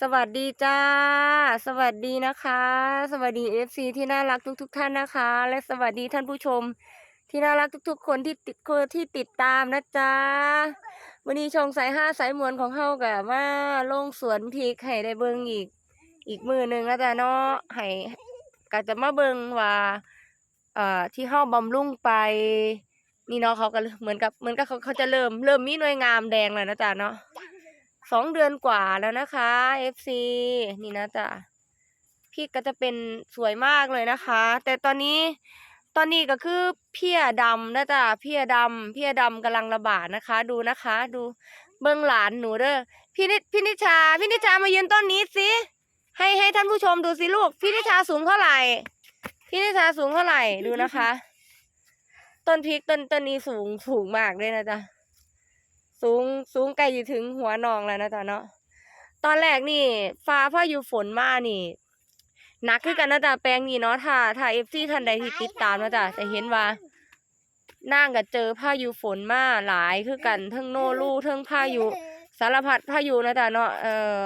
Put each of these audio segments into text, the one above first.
สวัสดีจ้า สวัสดีนะคะ สวัสดีเอฟซีที่น่ารักทุกๆท่านนะคะ และสวัสดีท่านผู้ชม ที่น่ารักทุก ๆ คนที่ติดคนที่ติดตามนะจ๊ะวันนี้ช่องสายห้าสายมวนของเฮากับว่าลงสวนพริกให้ได้เบิ่งอีก อีกมือหนึ่งนะจ๊ะเนาะให้ก็จะมาเบิ่งว่าเอ่อที่เฮาบำรุงไป นี่เนาะเขาก็เหมือนกับเหมือนกับเขาเขาจะเริ่มเริ่มมีหน่วยงามแดงแล้วนะจ๊ะเนาะ สองเดือนกว่าแล้วนะคะ FC นี่นะจ๊ะพี่ก็จะเป็นสวยมากเลยนะคะ แต่ตอนนี้ตอนนี้ก็คือเพี้ยดำนะจ๊ะเพี้ยดำเพี้ยดำกำลังระบาดนะคะ ดูนะคะ ดูเบื้องหลานหนูเด้อพี่นิพี่นิชาพี่นิชามายืนต้นนี้สิให้ให้ท่านผู้ชมดูสิลูก พี่นิชาสูงเท่าไหร่ พี่นิชาสูงเท่าไหร่ดูนะคะ ต้นพริกต้นต้นนี้สูงสูงมากเลยนะจ๊ะ สูงสูงไกลอยู่ถึงหัวนองแล้วนะจ๊ะเนาะตอนแรกนี่ ฟ้าพายุฝนมานี่หนักคือกันนะจ๊ะแปลงนี้เนาะถ้าถ้าเอฟซีท่านใดที่ติดตามนะจ๊ะจะเห็นว่านั่งกับเจอพายุฝนมาหลายคือกันทั้งโนรูเทั้งพายุสารพัดพายุนะจ๊ะเนาะเออ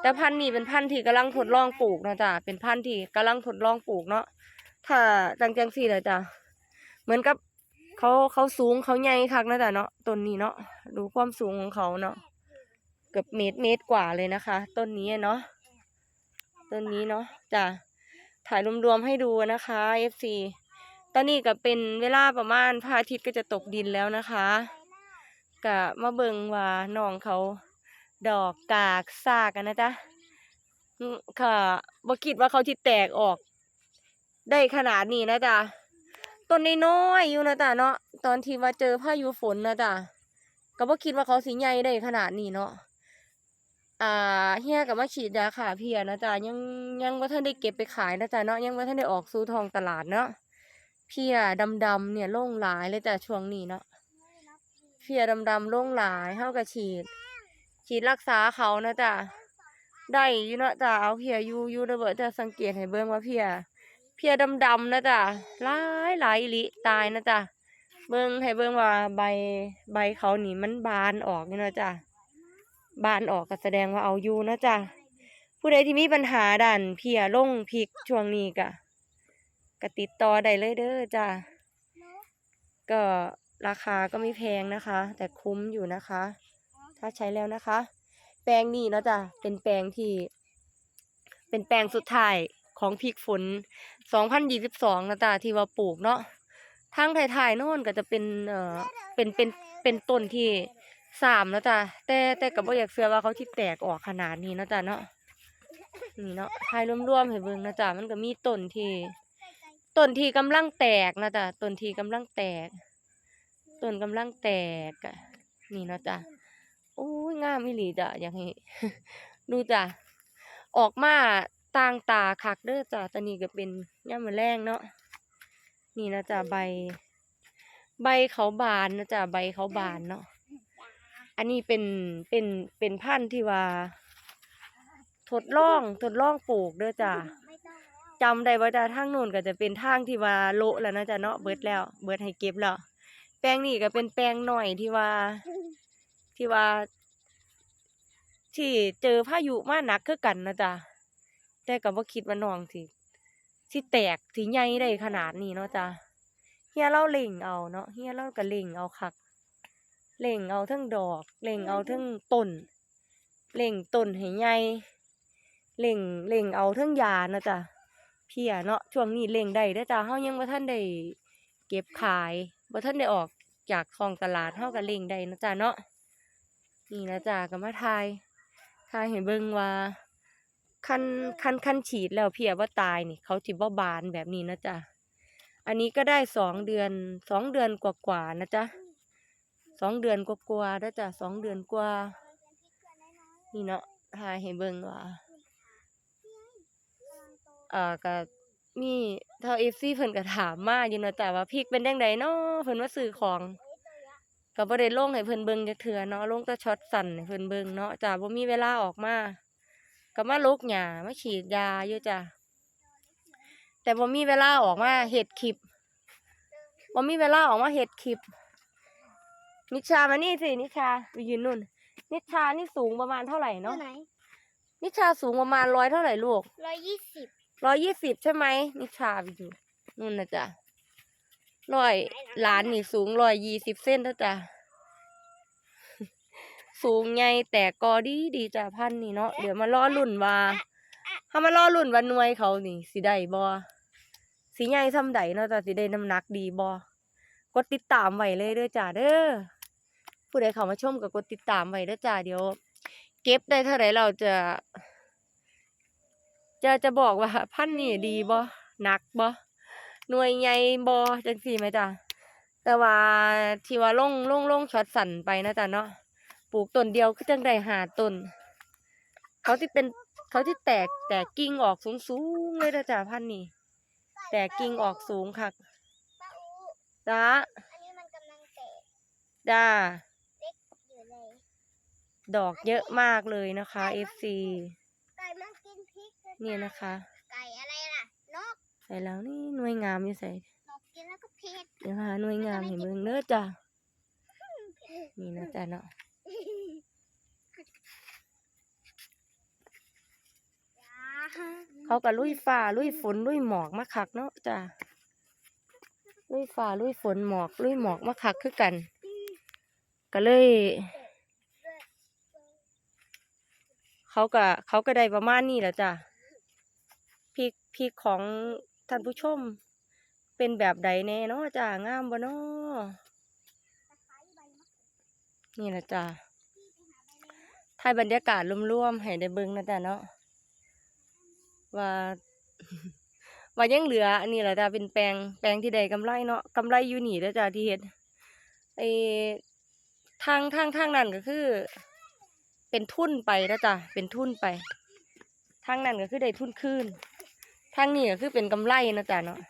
แต่พันธุ์นี้เป็นพันธุ์ที่กำลังทดลองปลูกนะจ๊ะเป็นพันธุ์ที่กำลังทดลองปลูกเนาะถ้าจังจังสี่เลยจ้ะเหมือนกับ เขาเขาสูงเขาใหญ่คักนะจ๊ะเนาะต้นนี้เนาะดูความสูงของเขาเนาะเกือบเมตรเมตรกว่าเลยนะคะ ต้นนี้เนาะต้นนี้เนาะจ้ะถ่ายรวมๆให้ดูนะคะ FC ตอนนี้ก็เป็นเวลาประมาณพระอาทิตย์ก็จะตกดินแล้วนะคะก็มาเบิงว่าน้องเขาดอกกากซากกันนะจ๊ะค่ะบ่คิดว่าเขาที่แตกออก ได้ขนาดนี้นะจ๊ะ ต้นน้อยๆอยู่นะจ๊ะเนาะตอนที่ว่าเจอพายุฝนนะจ๊ะก็บ่คิดว่าเขาสิใหญ่ได้ขนาดนี้เนาะอ่าเฮียก็มาฉีดยาขาเพียนะจ๊ะยังยังบ่าทันได้เก็บไปขายนะจ๊ะเนาะยังบ่าทันได้ออกสู่ทองตลาดเนาะเพียดำๆเนี่ยโล่งหลายเลยจ้ะช่วงนี้เนาะเพียดำๆโล่งหลายเฮาก็ฉีด ฉีดรักษาเขานะจ๊ะได้อยู่เนาะจ้ะเอาเพียอยู่อยู่เด้อเบิดจะสังเกตให้เบิ่งว่าเพีย เพียดำๆนะจ๊ะหลายหลายลิตายนะจ๊ะเบิ่งให้เบิ่งว่าใบใบเขานี่มันบานออกนี่นะจ๊ะบานออกก็แสดงว่าเอาอยู่นะจ๊ะผู้ใดที่มีปัญหาด่านเพียลงพริกช่วงนี้ก็ก็ติดต่อได้เลยเด้อจ้ะก็ราคาก็ไม่แพงนะคะ แต่คุ้มอยู่นะคะ ถ้าใช้แล้วนะคะ แปลงนี้นะจ๊ะเป็นแปลงที่ เป็นแปลงสุดท้าย ของพริกฝน 2022นะจ๊ะที่ว่าปลูกเนาะทางถ่ายๆโน่นก็จะเป็นเอ่อเป็นเป็นเป็นต้นที่สามนะจ๊ะแต่แต่ก็บ่อยากเชื่อว่าเขาที่แตกออกขนาดนี้นะจ๊ะเนาะนี่เนาะถ่ายรวมๆให้เบิ่งนะจ๊ะมันก็มีต้นที่ต้นที่กำลังแตกนะจ๊ะต้นที่กำลังแตกต้นกำลังแตกนี่นะจ๊ะโอ้ยงามอีหลีจ้ะอยากให้ดูจ้ะออกมา ต่างตาคักเด้อจ้ะตอนนี้ก็เป็นย่ามมื้อแรงเนาะนี่นะจ้ะใบ ใบเขาบานนะจ้ะใบเขาบานเนาะอันนี้เป็นเป็นเป็นพันธุ์ที่ว่า ทดลองทดลองปลูกเด้อจ้ะจำได้ว่าจ้ะทางนู้นก็จะเป็นทางที่ว่าโละแล้วนะจ้ะเนาะเบิดแล้ว เบิดให้เก็บแล้วแปลงนี้ก็เป็นแปลงหน่อยที่ว่า ที่ว่า ที่เจอพายุมาหนักคือกันนะจ๊ะ แต่ก็บ่คิดว่าน้องสิสิแตกสิใหญ่ได้ขนาดนี้เนาะจ้ะเฮียเราเล่งเอาเนาะเฮียเราก็เล่งเอาคักเล่งเอาทั้งดอกเล่งเอาทั้งต้นเล่งต้นให้ใหญ่เล่งเล่งเอาทั้งยาเนาะจ้ะเพียเนาะช่วงนี้เล่งได้เด้อจ้ะเฮายังบ่ทันได้เก็บขายบ่ทันได้ออกจากท้องตลาดเฮาก็เล่งได้เนาะจ้ะเนาะนี่นะจ้ะก็มาทายทายให้เบิ่งว่า คันคันคันฉีดแล้วเพียว่าตายนี่เขาจิบ่บานแบบนี้นะจ๊ะอันนี้ก็ได้สองเดือนสองเดือนกว่าๆนะจ๊ะสองเดือนกว่าๆนะจ๊ะสองเดือนกว่า นี่เนาะทายให้เบิ่งว่าอ่าก็มีเท่าเอฟซีเพิ่นก็ถามมาอยู่นะจ้ะว่าพริกเป็นจังไดเนาะเพิ่นมาซื้อของก็บ่ได้ลงให้เพิ่นเบิ่งจักเทื่อเนาะลงแต่ช็อตสั่นให้เพิ่นเบิ่งเนาะจ้ะบ่มีเวลาออกมา ก็มาลกหญ้ามาฉีดยาอยู่จ้ะแต่บ่มีเวลาออกมาเฮ็ดคลิปบ่มีเวลาออกมาเฮ็ดคลิป นิชามานี่สินิชาไปยืนนู่น นิชานี่สูงประมาณเท่าไหร่ตัวเนาะไหนนิชาสูงประมาณร้อยเท่าไหร่ลูกร้อยยี่สิบร้อยยี่สิบใช่ไหมนิชาอยู่นู่นนะจ๊ะร้อยหลานนี่สูงร้อยยี่สิบเส้นแล้วจ้ะ สูงไงแต่กอดีดีจ้ะพันนี่เนาะเดี๋ยวมาล่อลุ่นว่าถ้ามาล่อลุ่นว่าหน่วยเขานี่สิได้บ่สิใหญ่ซ้ำใดเนาะจ้ะสิได้น้ำหนักดีบ่กดติดตามไว้เลยเด้อจ้ะเด้อผู้ใดเข้ามาชมก็กดติดตามไว้เด้อจ้ะเดี๋ยว เก็บได้เท่าไหร่เราจะ จะจะบอกว่าพันธุ์นี่ดีบ่หนักบ่หน่วยใหญ่บ่จังซี่ไหมจ๊ะแต่ว่าที่ว่าลงลงลงช็อตสั่นไปนะจ๊ะเนาะ ปลูกต้นเดียวคือจังได้หาต้น เขาที่เป็นเขาที่แตกแตกกิ่งออกสูงสูงๆเลยนะจ๊ะพันธุ์นี่ แตกกิ่งออกสูงคักป้าอูจ้าอันนี้มันกำลังแตกจ้าเล็กอยู่เลยดอกเยอะมากเลยนะคะ FC ไก่มันกินพริกด้วยเนี่ยนะคะ ไก่อะไรล่ะนกใส่แล้วนี่หน่วยงามอยู่ใส่นกกินแล้วก็เผ็ดเดี๋ยวหาหน่วยงามเห็นเบิ่งเด้อจ้ะนี่นะจ๊ะเนาะ เขาก็ลุยฟ้าลุยฝนลุยหมอกมาคักเนาะจ้ะลุยฟ้าลุยฝนหมอกลุยหมอกมาคักคือกัน ก็เลย เขาก็เขาก็ได้ประมาณนี้แหละจ้ะพริกพริกของท่านผู้ชม เป็นแบบใดแน่เนาะจ้ะงามบ่เนาะนี่แหละจ้ะถ่ายบรรยากาศร่วมๆให้ได้เบิ่งนะจ้ะเนาะ ว่าว่ายังเหลือ อันนี้แหละจ้ะเป็นแปลงแปลงที่ได้กำไรเนาะกำไรอยู่นี่แล้วจ้ะที่เฮ็ดไอ้ทางทางทางนั้นก็คือ เป็นทุ่นไปแล้วจ้ะเป็นทุ่นไป ทางนั้นก็คือได้ทุ่นคืนทางนี้ก็คือเป็นกำไรนะจ๊ะเนาะ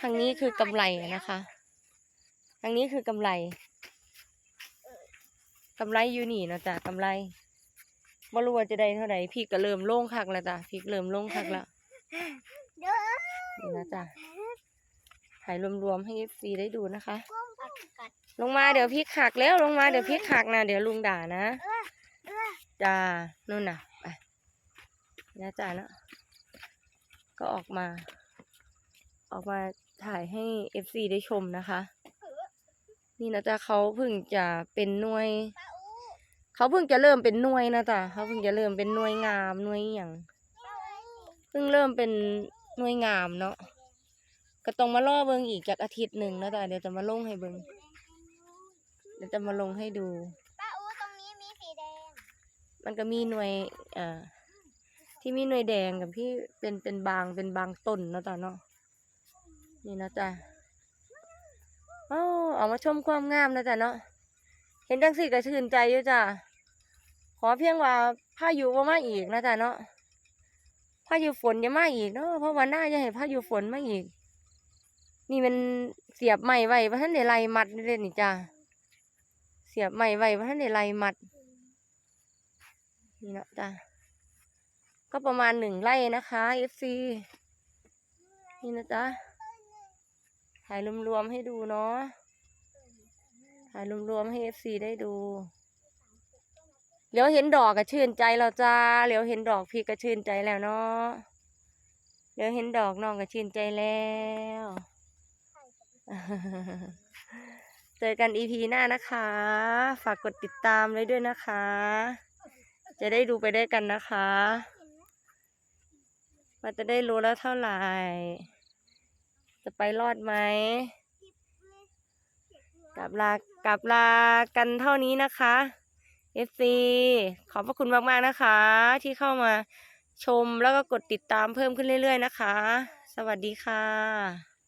ทางนี้คือกำไรนะคะ ทางนี้คือกำไรกำไรอยู่นี่เนาะจ้ะกำไร บ่รู้ว่าจะได้เท่าไหร่พี่ก็เริ่มโล่งคักแล้วจ้ะพี่เริ่มโล่งคักแล้วเด้อนี่นะจ้ะถ่ายรวมๆให้ FC ได้ดูนะคะก้มกัดกัดลงมาเดี๋ยวพี่ขักแล้วลงมาเดี๋ยวพี่ขักนะเดี๋ยวลุงด่านะเออเออจ้านู่นน่ะไปนะจ้าเนาะก็ออกมา ออกมาถ่ายให้ FC ได้ชมนะคะ นี่นะจ๊ะเขาเพิ่งจะเป็นหน่วยป้าอู เขาเพิ่งจะเริ่มเป็นหน่วยนะจ๊ะเขาเพิ่งจะเริ่มเป็นหน่วยงามหน่วยอหย่างป้าอูเพิ่งเริ่มเป็นหน่วยงามเนาะก็ต้องมาล่อเบิงอีกจากอาทิตย์หนึ่งนะจ๊ะเดี๋ยวจะมาลงให้เบิงเดี๋ยวจะมาลงให้ดูป้าอูตรงนี้มีสีแดง มันก็มีหน่วยอ่าที่มีหน่วยแดงกับที่เป็นเป็นบางเป็นบางต้นเนาะจ๊ะเนาะนี่นะจ๊ะเอ้าออกมาชมความงามนะจ๊ะเนาะเห็นจังสี่ก็ชื่นใจอยู่จ้ะขอเพียงว่าพายุว่ามาอีกนะจ๊ะเนาะพายุฝนอย่ามาอีกเนาะเพราะว่าหน้าจะให้พายุฝนมาอีก นี่มันเสียบใหม่ไว้ว่าะท่านได้ไล่มัดนี่เลยนี่จ้ะเสียบใหม่ไว้ว่าะท่านได้ไล่มัดนี่นะจ้ะก็ประมาณหนึ่งไร่นะคะ FC นี่นะจ๊ะถ่ายรวมๆให้ดูเนาะ ถ่ายรวมๆให้ FC ได้ดูเดี๋ยวเห็นดอกก็ชื่นใจแล้วจ้าเดี๋ยวเห็นดอกพี่ก็ชื่นใจแล้วเนาะเดี๋ยวเห็นดอกน้องก็ชื่นใจแล้วเจอกัน EP หน้านะคะ ฝากกดติดตามไว้ด้วยนะคะ จะได้ดูไปได้วยกันนะคะว่าจะได้รู้แล้วเท่าไหร่ จะไปรอดไหมกลับลา กลับลากันเท่านี้นะคะ FC ขอบพระคุณมากๆนะคะ ที่เข้ามาชมแล้วก็กดติดตามเพิ่มขึ้นเรื่อยๆนะคะ สวัสดีค่ะ